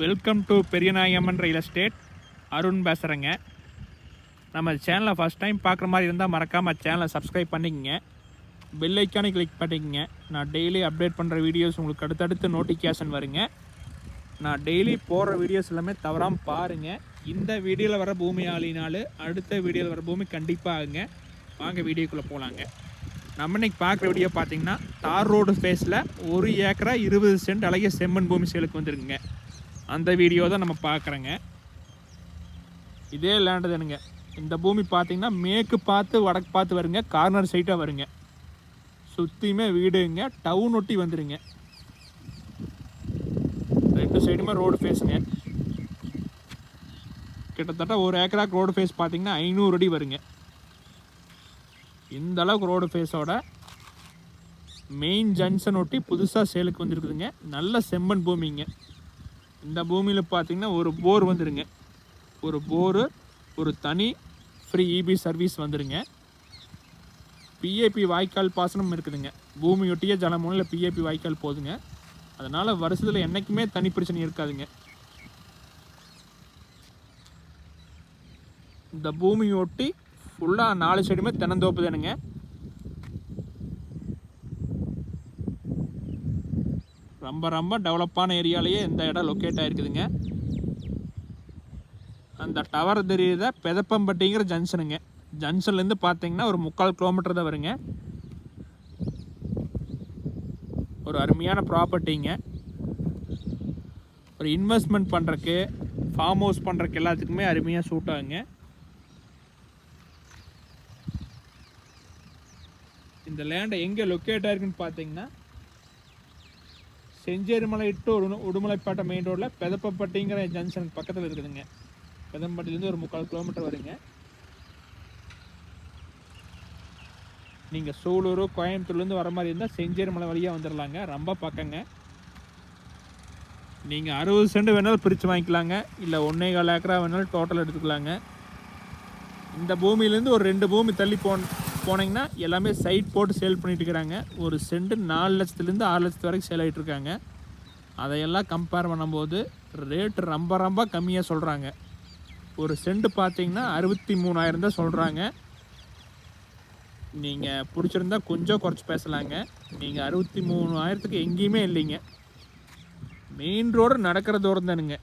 Welcome to Periyanayamman real estate Arun பேசுகிறேங்க நம்ம சேனலை ஃபஸ்ட் டைம் பார்க்குற மாதிரி இருந்தால் மறக்காமல் சேனலை சப்ஸ்கிரைப் பண்ணிக்கங்க. பெல் ஐக்கானே கிளிக் பண்ணிக்கங்க. நான் டெய்லி அப்டேட் பண்ணுற வீடியோஸ் உங்களுக்கு அடுத்தடுத்து நோட்டிஃபிகேஷன் வருங்க. நான் டெய்லி போடுற வீடியோஸ் எல்லாமே தவறாமல் பாருங்கள் இந்த வீடியோவில் வர பூமி ஆளினாலும் அடுத்த வீடியோவில் வர பூமி கண்டிப்பாக ஆகுங்க. வாங்க வீடியோக்குள்ளே போகலாங்க நம்ம இன்னைக்கு பார்க்குற வீடியோ பார்த்தீங்கன்னா தார் ரோடு ஃபேஸில் ஒரு ஏக்கரா இருபது சென்ட் அழகிய செம்மண் பூமி சேலுக்கு வந்துருக்குங்க. அந்த வீடியோ தான் நம்ம பார்க்குறோங்க. இதே லேண்டு தானுங்க. இந்த பூமி பார்த்தீங்கன்னா மேற்கு பார்த்து வடக்கு பார்த்து வருங்க. கார்னர் சைட்டாக வருங்க. சுற்றியுமே வீடுங்க. டவுன் ஒட்டி வந்துடுங்க ரெண்டு சைடுமே ரோடு ஃபேஸுங்க கிட்டத்தட்ட ஒரு ஏக்கராக்கு ரோடு ஃபேஸ் பார்த்தீங்கன்னா ஐநூறு அடி வருங்க. இந்த அளவுக்கு ரோடு ஃபேஸோட மெயின் ஜங்ஷன் ஒட்டி புதுசாக சேலுக்கு வந்துருக்குதுங்க. நல்ல செம்மண் பூமிங்க. இந்த பூமியில் பார்த்தீங்கன்னா ஒரு போர் வந்துடுங்க ஒரு போரு ஒரு தனி ஃப்ரீ இபி சர்வீஸ் வந்துடுங்க பிஏபி வாய்க்கால் பாசனம் இருக்குதுங்க. பூமியொட்டிய ஜலமூலையில் பிஏபி வாய்க்கால் போதுங்க. அதனால் வருஷத்தில் என்றைக்குமே தனி பிரச்சனை இருக்காதுங்க. இந்த பூமியொட்டி ஃபுல்லாக நாலு சைடுமே தென்னந்தோப்பு தானுங்க. ரொம்ப ரொம்ப டெவலப்பான ஏரியாலேயே இந்த இடம் லொக்கேட் ஆகிருக்குதுங்க அந்த டவர் தெரியுத? பெதப்பம்பட்டிங்கிற ஜங்ஷனுங்க ஜங்ஷன்லேருந்து பார்த்தீங்கன்னா ஒரு முக்கால் கிலோமீட்டர் தான் வருங்க. ஒரு அருமையான ப்ராப்பர்ட்டிங்க ஒரு இன்வெஸ்ட்மெண்ட் பண்ணுறக்கு ஃபார்ம் ஹவுஸ் பண்ணுறக்கு எல்லாத்துக்குமே அருமையாக சூட் ஆகுங்க. இந்த லேண்டை எங்கே லொக்கேட் ஆயிருக்குன்னு பார்த்தீங்கன்னா செஞ்சேரிமலை டு உடு உடுமலைப்பேட்டை மெயின் ரோட்டில் பெதப்பப்பட்டிங்கிற ஜங்ஷனுக்கு பக்கத்தில் இருக்குதுங்க. பெதம்பட்டிலேருந்து ஒரு முக்கால் கிலோமீட்டர் வருங்க நீங்கள் சூலூர் கோயம்புத்தூர்லேருந்து வர மாதிரி இருந்தால் செஞ்சேரிமலை வழியாக வந்துடலாங்க ரொம்ப பக்கங்க. நீங்கள் அறுபது சென்ட் வேணாலும் பிரித்து வாங்கிக்கலாங்க. இல்லை ஒன்றே கால் ஏக்கரா வேணாலும் டோட்டல் எடுத்துக்கலாங்க. இந்த பூமியிலேருந்து ஒரு ரெண்டு பூமி தள்ளி போன போனீங்கன்னா எல்லாமே சைட் போட்டு சேல் பண்ணிட்டு இருக்கிறாங்க ஒரு சென்ட் நாலு லட்சத்துலேருந்து ஆறு லட்சத்து வரைக்கும் சேல் ஆகிட்டு இருக்காங்க அதையெல்லாம் கம்பேர் பண்ணும்போது ரேட்டு ரொம்ப ரொம்ப கம்மியாக சொல்கிறாங்க ஒரு சென்ட் பார்த்தீங்கன்னா அறுபத்தி மூணாயிரம் தான் சொல்கிறாங்க நீங்கள் பிடிச்சிருந்தா கொஞ்சம் குறைச்சி பேசலாங்க. நீங்கள் அறுபத்தி மூணாயிரத்துக்கு எங்கேயுமே இல்லைங்க. மெயின் ரோடு நடக்கிற தூரம் தானுங்க.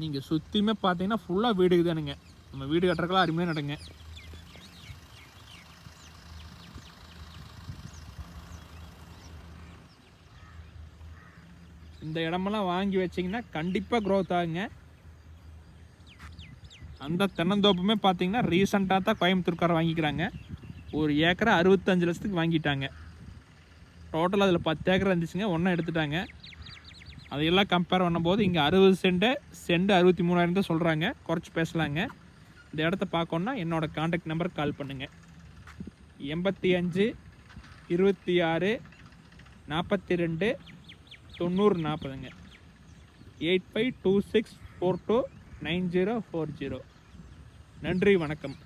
நீங்கள் சுற்றியுமே பார்த்தீங்கன்னா ஃபுல்லாக வீடுக்கு தானுங்க. நம்ம வீடு கட்டுறக்கெல்லாம் அருமையாக நடங்க. இந்த இடமெல்லாம் வாங்கி வச்சிங்கன்னா கண்டிப்பாக க்ரோத் ஆகுங்க. அந்த தென்னந்தோப்புமே பார்த்தீங்கன்னா ரீசண்டாக தான் கோயம்புத்தூர்கார வாங்கிக்கிறாங்க. ஒரு ஏக்கரை அறுபத்தஞ்சு லட்சத்துக்கு வாங்கிட்டாங்க. டோட்டல் அதில் பத்து ஏக்கர் இருந்துச்சுங்க ஒன்றா எடுத்துட்டாங்க. அதையெல்லாம் கம்பேர் பண்ணும்போது இங்கே அறுபது சென்ட்டு சென்ட் அறுபத்தி மூணாயிரம் தான் சொல்கிறாங்க குறைச்சி பேசலாங்க. இந்த இடத்த பார்க்கணுன்னா என்னோடய காண்டாக்ட் நம்பர் கால் பண்ணுங்கள் எண்பத்தி அஞ்சு இருபத்தி ஆறு நாற்பத்தி ரெண்டு தொண்ணூறு நாற்பதுங்க eight five two six four two nine zero four zero. நன்றி வணக்கம்.